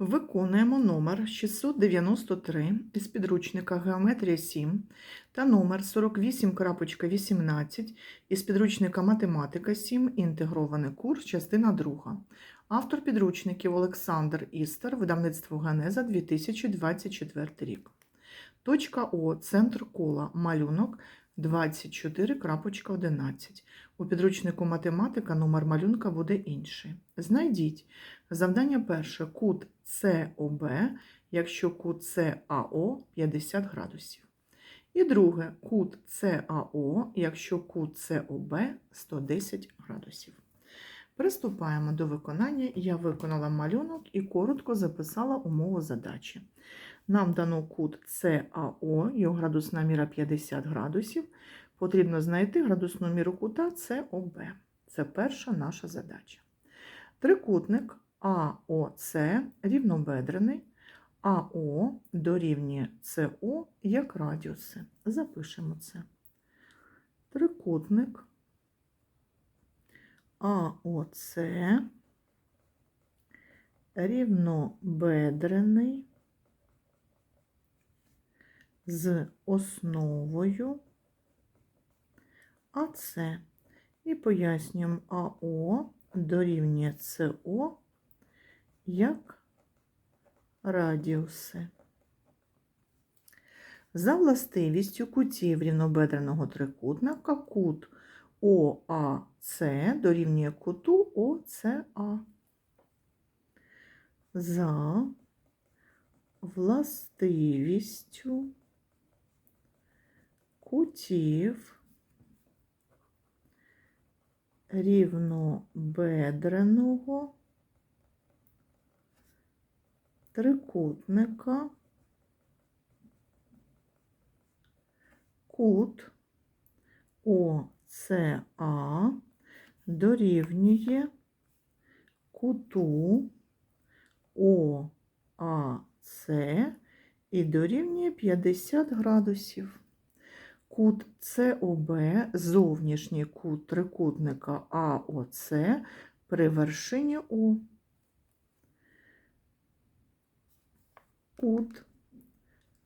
Виконуємо номер 693 із підручника Геометрія 7 та номер 48.18 із підручника Математика 7. Інтегрований курс, частина 2. Автор підручників Олександр Істер, видавництво Генеза 2024 рік. Точка О. Центр кола. Малюнок 24.11. У підручнику математика номер малюнка буде інший. Знайдіть завдання перше кут СОБ, якщо кут САО 50 градусів. І друге кут САО, якщо кут СОБ 110 градусів. Приступаємо до виконання. Я виконала малюнок і коротко записала умову задачі. Нам дано кут САО, його градусна міра 50 градусів. Потрібно знайти градусну міру кута СОБ. Це перша наша задача. Трикутник АОЦ рівнобедрений, АО дорівнює СО як радіуси. Запишемо це. Трикутник АОЦ рівнобедрений з основою АЦ. І пояснюємо АО дорівнює СО як радіуси. За властивістю кутів рівнобедреного трикутника кут ОАЦ дорівнює куту ОЦА. За властивістю кутів рівнобедреного трикутника кут ОЦА дорівнює куту ОАЦ і дорівнює 50 градусів. Кут СОБ, зовнішній кут трикутника АОЦ при вершині О. Кут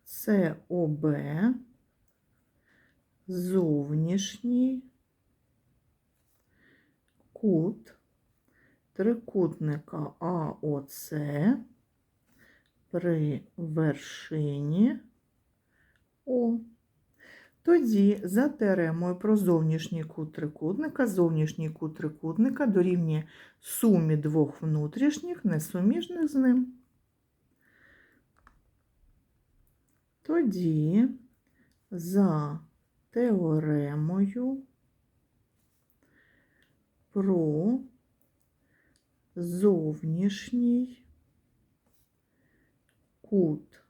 СОБ, зовнішній кут трикутника АОЦ при вершині О. Тоді за теоремою про зовнішній кут трикутника, зовнішній кут трикутника дорівнює сумі двох внутрішніх, несуміжних з ним. Тоді за теоремою про зовнішній кут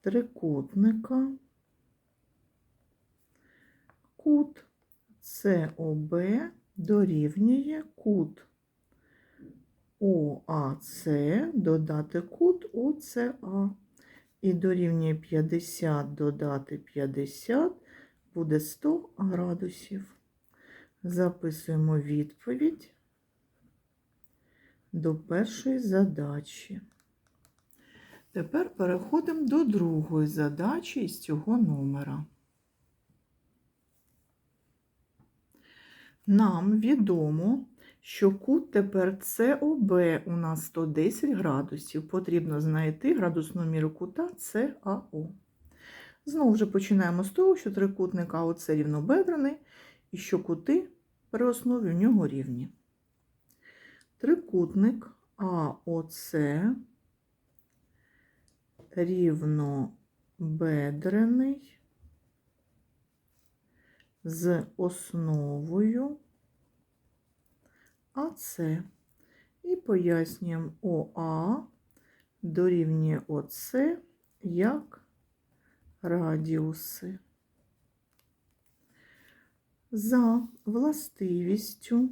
трикутника, кут СОБ дорівнює кут ОАЦ додати кут ОЦА і дорівнює 50 додати 50 буде 100 градусів. Записуємо відповідь до першої задачі. Тепер переходимо до другої задачі із цього номера. Нам відомо, що кут тепер СОБ у нас 110 градусів. Потрібно знайти градусну міру кута САО. Знову ж починаємо з того, що трикутник АОЦ рівнобедрений і що кути при основі в нього рівні. Трикутник АОЦ рівнобедрений з основою АЦ. І пояснюємо ОА дорівнює ОЦ як радіуси. За властивістю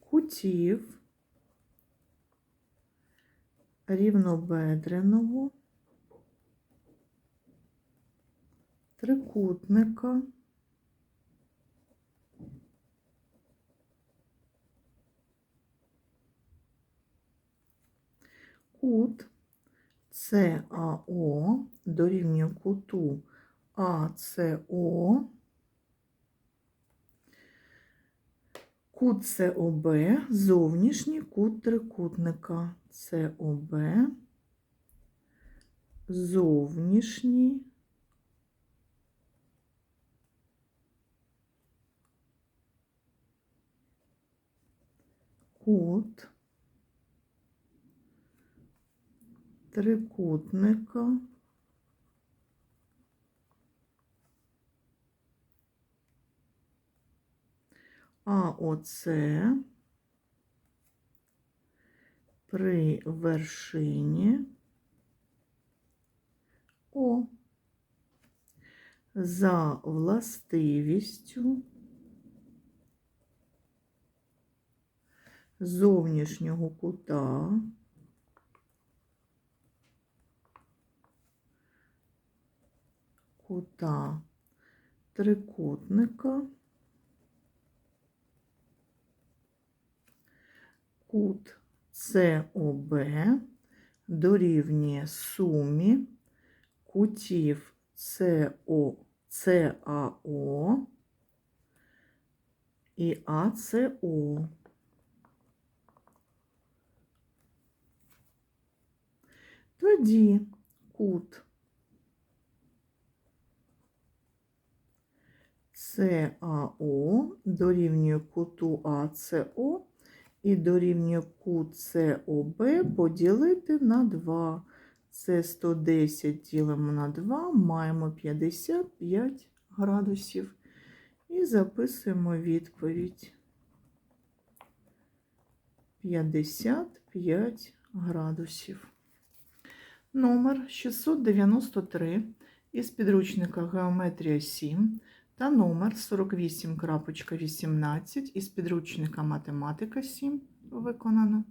кутів рівнобедреного, трикутника. Кут САО дорівнює куту АСО Кут СОБ зовнішній кут трикутника СОБ зовнішній кут трикутника АОЦ при вершині. О. За властивістю зовнішнього кута кута трикутника кут СОБ дорівнює сумі кутів САО і АЦО. Тоді кут САО дорівнює куту АЦО і дорівнює СОБ поділити на 2. Це 110 ділимо на 2, маємо 55 градусів. І записуємо відповідь. 55 градусів. Номер 693 із підручника Геометрія 7 та номер 48.18 із підручника Математика 7 виконано.